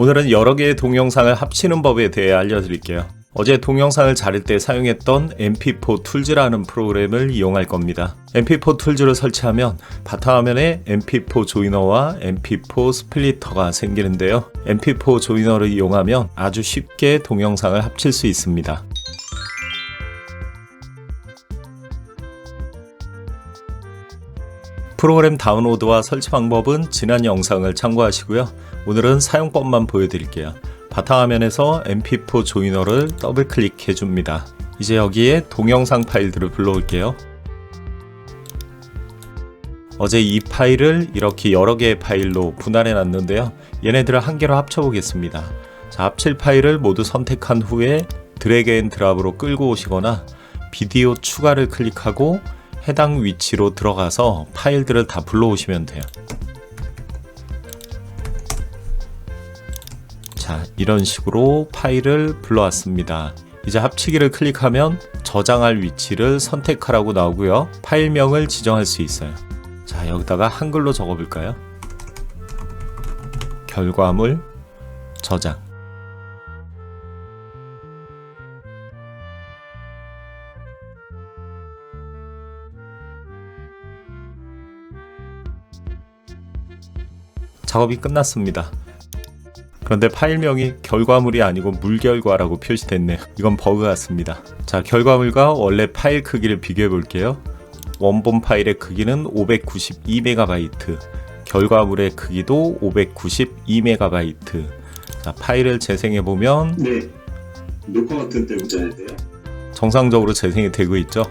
오늘은 여러 개의 동영상을 합치는 법에 대해 알려드릴게요. 어제 동영상을 자를 때 사용했던 MP4 툴즈라는 프로그램을 이용할 겁니다. MP4 툴즈를 설치하면 바탕화면에 MP4 조이너와 MP4 스플리터가 생기는데요. MP4 조이너를 이용하면 아주 쉽게 동영상을 합칠 수 있습니다. 프로그램 다운로드와 설치 방법은 지난 영상을 참고하시고요. 오늘은 사용법만 보여드릴게요. 바탕화면에서 MP4 조이너를 더블 클릭해 줍니다. 이제 여기에 동영상 파일들을 불러올게요. 어제 이 파일을 이렇게 여러 개의 파일로 분할해 놨는데요. 얘네들을 한 개로 합쳐 보겠습니다. 자, 합칠 파일을 모두 선택한 후에 드래그 앤 드랍으로 끌고 오시거나 비디오 추가를 클릭하고 해당 위치로 들어가서 파일들을 다 불러오시면 돼요. 자, 이런 식으로 파일을 불러왔습니다. 이제 합치기를 클릭하면 저장할 위치를 선택하라고 나오고요. 파일명을 지정할 수 있어요. 자, 여기다가 한글로 적어볼까요? 결과물 저장. 작업이 끝났습니다. 그런데 파일명이 결과물이 아니고 물결과라고 표시됐네요. 이건 버그 같습니다. 자, 결과물과 원래 파일 크기를 비교해 볼게요. 원본 파일의 크기는 592MB, 결과물의 크기도 592MB. 자, 파일을 재생해 보면 네. 녹화 버튼 때문에 돼요. 정상적으로 재생이 되고 있죠.